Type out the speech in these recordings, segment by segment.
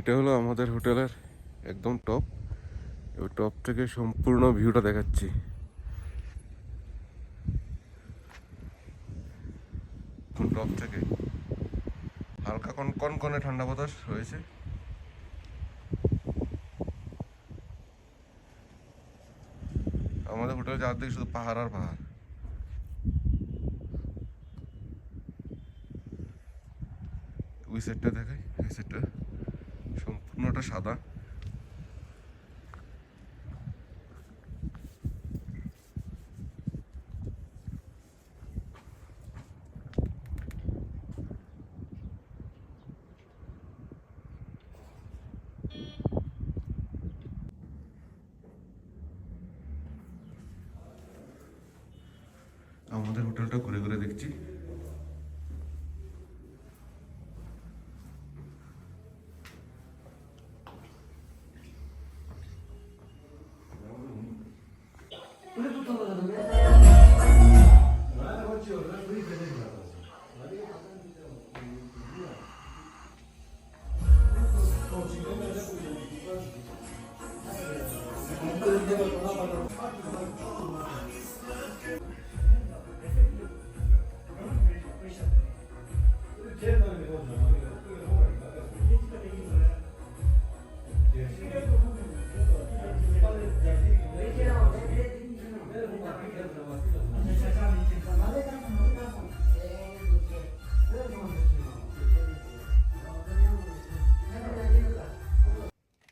এটা হলো আমাদের হোটেলের একদম টপ ওই টপ থেকে সম্পূর্ণ ভিউটা দেখাচ্ছি। টপ থেকে। হালকা কন কনকনে ঠান্ডা বাতাস রয়েছে। আমাদের হোটেলে চারদিকে শুধু পাহাড় আর পাহাড়। ওই সেটটা দেখাই এই সেটটা সম্পূর্ণটা সাদা? আমাদের হোটেলটা ঘুরে ঘুরে দেখছি। Böyle tutamadım ya.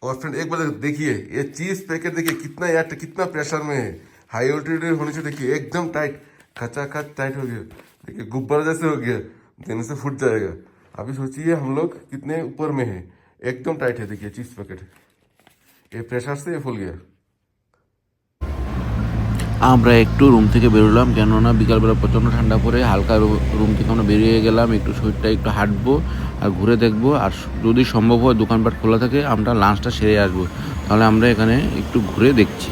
और फ्रेंड एक बार देखिए ये चीज पैकेट देखिए कितना यार कितना प्रेशर में है हाई ऑल्टीट्यूड होने से देखिए एकदम टाइट खचा खच टाइट हो गया देखिए गुब्बारा जैसे हो गया देने से फूट जाएगा अभी सोचिए हम लोग कितने ऊपर में है एकदम टाइट है देखिए चीज पैकेट ये प्रेशर से ये फूल गया আমরা একটু রুম থেকে বেরোলাম কেননা বিকালবেলা প্রচণ্ড ঠান্ডা পড়ে হালকা রুম থেকে আমরা বেরিয়ে গেলাম একটু শরীরটা একটু হাঁটবো আর ঘুরে দেখব। আর যদি সম্ভব হয় দোকানপাট খোলা থাকে আমরা লাঞ্চটা সেরে আসব। তাহলে আমরা এখানে একটু ঘুরে দেখছি।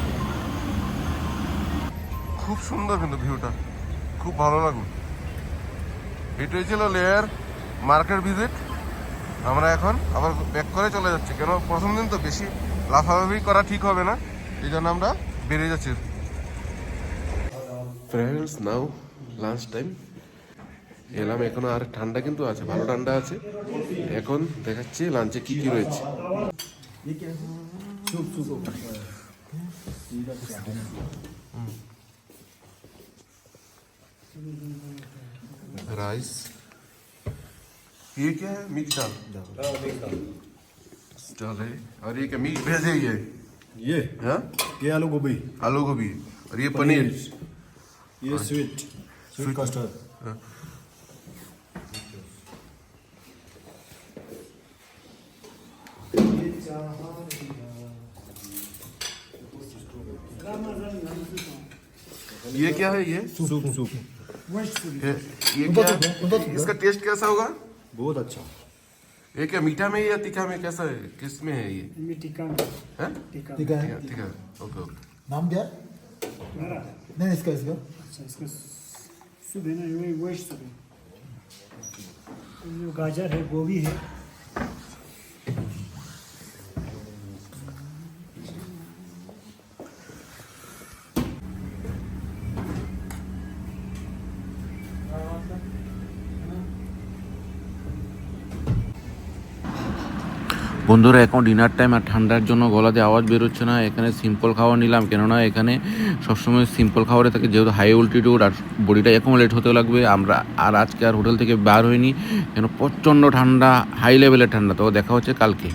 খুব সুন্দর কিন্তু ভিউটা। খুব ভালো লাগল এটাই ছিল লেয়ার মার্কেট ভিজিট আমরা এখন আবার ব্যাক করে চলে যাচ্ছি। কেন? প্রথম দিন তো বেশি লাফালাফি করা ঠিক হবে না। এই জন্য আমরা বেরিয়ে যাচ্ছি। ফ্রেন্ডস নাও লাঞ্চ টাইম এলাম এখনো আর ঠান্ডা কিন্তু আছে ভালো ঠান্ডা আছে এখন দেখাচ্ছি লাঞ্চে কি কি রয়েছে राइस ये क्या है मिक्स दाल दाल है और ये क्या मिक्स भेज है ये ये हाँ ये आलू गोभी आलू गोभी और ये पनीर ये स्वीट स्वीट कस्टर्ड ये क्या है ये? सूप सूप ये, ये क्या है इसका टेस्ट कैसा होगा? बहुत अच्छा। ये क्या मीठा में है या तीखा में? कैसा है? किसमें है ये? हैं? है? तीखा तीखा। Okay okay. नाम क्या? मेरा नहीं इसका इसका। अच्छा इसका सुबह ना वही सुबह गाजर है गोभी है। বন্ধুরা, এখন ডিনার টাইম আর ঠান্ডার জন্য গলাতে আওয়াজ বেরোচ্ছে না। এখানে সিম্পল খাবার নিলাম, কেননা এখানে সবসময় সিম্পল খাবারে থাকে, যেহেতু হাই অল্টিটিউড আর বডিটা অ্যাকোমোলেট হতে লাগবে। আমরা আর আজকে আর হোটেল থেকে বার হইনি, কেন প্রচণ্ড ঠান্ডা হাই লেভেলের ঠান্ডা। তো দেখা হচ্ছে কালকে।